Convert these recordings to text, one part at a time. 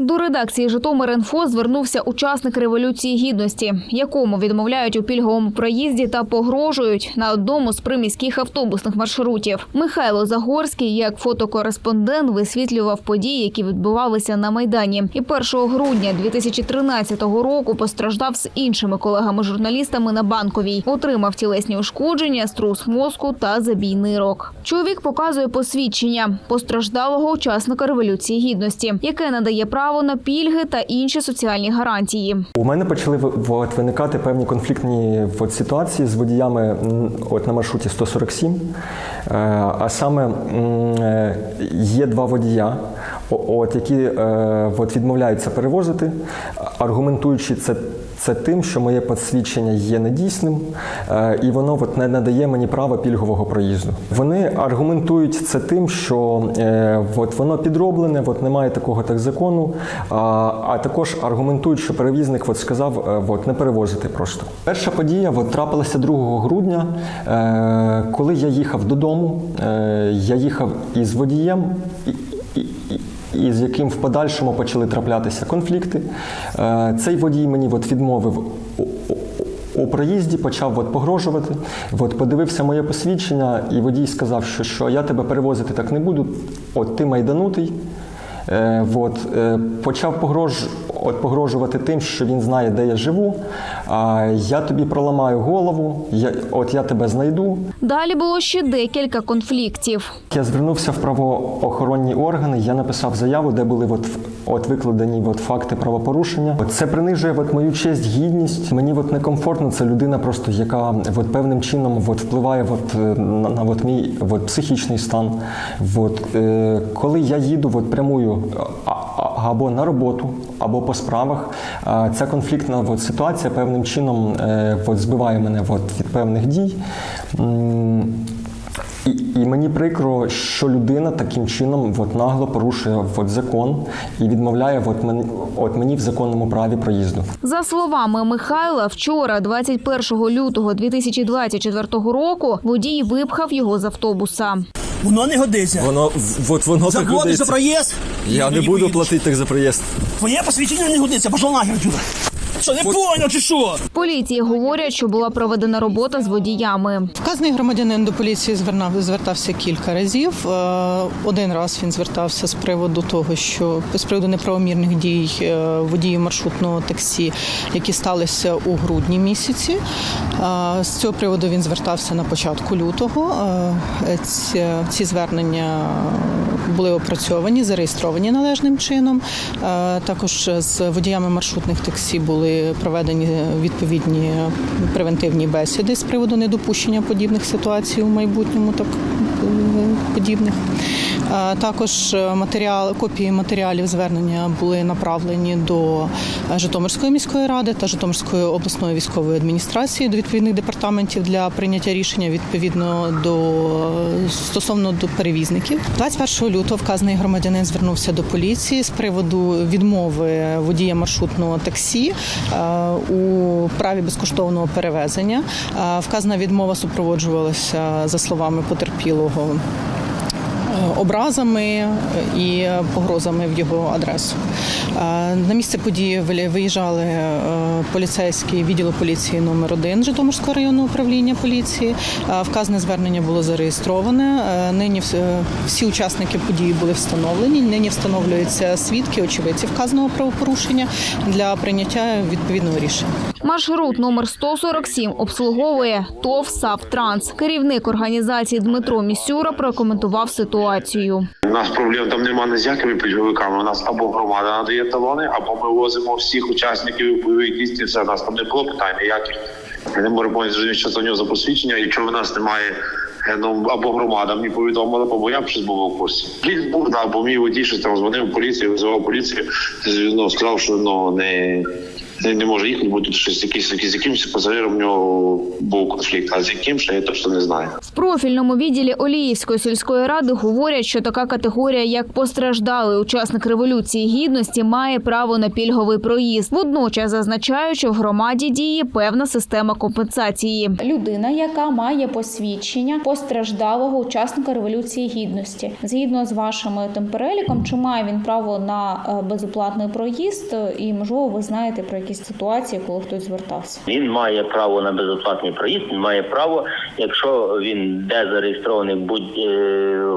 До редакції Житомир.Інфо звернувся учасник революції гідності, якому відмовляють у пільговому проїзді та погрожують на одному з приміських автобусних маршрутів. Михайло Загорський, як фотокореспондент, висвітлював події, які відбувалися на майдані. І 1 грудня 2013 року постраждав з іншими колегами-журналістами на банковій. Отримав тілесні ушкодження, струс мозку та забій нирок. Чоловік показує посвідчення постраждалого учасника революції гідності, яке надає право на пільги та інші соціальні гарантії. У мене почали от, виникати певні конфліктні от, ситуації з водіями от, на маршруті 147. Е, а саме е, є два водія, от, які е, от, відмовляються перевозити, аргументуючи це. Це тим, що моє посвідчення є недійсним, е, і воно от не надає мені права пільгового проїзду. Вони аргументують це тим, що е, от воно підроблене, от немає такого так закону. А, також аргументують, що перевізник от сказав е, от, не перевозити просто. Перша подія от, трапилася 2 грудня, коли я їхав додому. Я їхав із водієм. І, і, з яким в подальшому почали траплятися конфлікти. Е, Цей водій мені от відмовив у проїзді, почав от погрожувати. От подивився моє посвідчення, і водій сказав, що, що я тебе перевозити так не буду. От ти майданутий. Е, от, е, почав погрож, от, погрожувати тим, що він знає, де я живу. А я тобі проламаю голову, я, от я тебе знайду. Далі було ще декілька конфліктів. Я звернувся в правоохоронні органи, я написав заяву, де були от, от викладені от факти правопорушення. От Це принижує от мою честь, гідність. Мені от некомфортно. Це людина, просто яка от певним чином от впливає от, е, на, на от мій от психічний стан. От, е, коли я їду от прямую або на роботу, або по справах, ця конфліктна от, ситуація певним чином е, от, збиває мене от, від певних дій. І, і мені прикро, що людина таким чином от, нагло порушує от, закон і відмовляє от, мені, от мені в законному праві проїзду. За словами Михайла, вчора, 21 лютого 2024 року, водій випхав його з автобуса. Воно не годиться. Воно от воно так Заплатиш за годиться. проїзд. Я не буду поїдеш. платити так за проїзд. Твоє посвідчення не годиться, Пошло нахер отсюда. Що, не поняв чи що? В поліції говорять, що була проведена робота з водіями. Вказаний громадянин до поліції звернав, звертався кілька разів. Е, Один раз він звертався з приводу того, що з приводу неправомірних дій е, водіїв маршрутного таксі, які сталися у грудні місяці. Е, З цього приводу він звертався на початку лютого. Ці, звернення були опрацьовані, зареєстровані належним чином. Також з водіями маршрутних таксі були проведені відповідні превентивні бесіди з приводу недопущення подібних ситуацій у майбутньому, так е, подібних. Е, Також матеріал, копії матеріалів звернення були направлені до Житомирської міської ради та Житомирської обласної військової адміністрації до відповідних департаментів для прийняття рішення відповідно до стосовно до перевізників. 21 лютого вказаний громадянин звернувся до поліції з приводу відмови водія маршрутного таксі е, у праві безкоштовного перевезення. Е, Вказана відмова супроводжувалася за словами потерпілого образами і погрозами в його адресу. Е, На місце події виїжджали е, поліцейські відділу поліції номер 1 Житомирського районного управління поліції. Е, Вказане звернення було зареєстроване. Нині всі учасники події були встановлені. Нині встановлюються свідки, очевидці вказаного правопорушення для прийняття відповідного рішення. Маршрут номер 147 обслуговує ТОВ «Савтранс». Керівник організації Дмитро Місюра прокоментував ситуацію. У нас проблем там немає з якими пільговиками. У нас або громада надає талони, або ми возимо всіх учасників бойових дій. Все у нас там не було питань ніяких. Не поняти, зрозуміти, що у нього за посвідчення. Якщо в нас немає е, ну, або громада мені повідомила, або я б щось був у курсі. Ліс був, да, бо мій водій щось там дзвонив поліцію, визивав поліцію. Ну, сказав, що ну не. Він не може їхати, бо тут щось якийсь з якимось пасажиром у нього був конфлікт, а з яким ще я точно не знаю. В профільному відділі Оліївської сільської ради говорять, що така категорія, як постраждалий учасник революції гідності, має право на пільговий проїзд. Водночас зазначають, що в громаді діє певна система компенсації. людина, яка має посвідчення постраждалого учасника революції гідності, згідно з вашим тим переліком, чи має він право на е, безоплатний проїзд, і можливо, ви знаєте про якісь ситуації, коли хтось звертався. Він має право на безоплатний проїзд. Він має право, якщо він де зареєстрований будь е,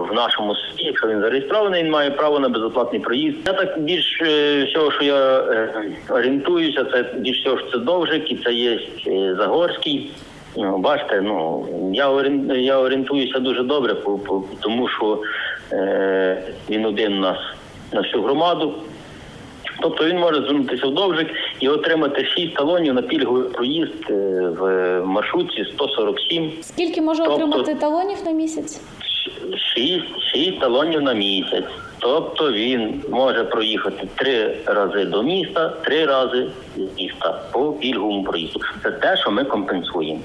в нашому суді, якщо він зареєстрований, він має право на безоплатний проїзд. Я так більш е, всього, що я е, орієнтуюся, це більш всього що це довжик і це є Загорський. Ну, бачите, ну я я орієнтуюся дуже добре, тому що е, він один у нас на всю громаду. Тобто він може звернутися в довжик і отримати 6 талонів на пільговий проїзд е, в маршрутці 147. Скільки може Тобто- отримати талонів на місяць? 6, 6 талонів на місяць. Тобто він може проїхати три рази до міста, три рази з міста по пільговому проїзду. Це те, що ми компенсуємо.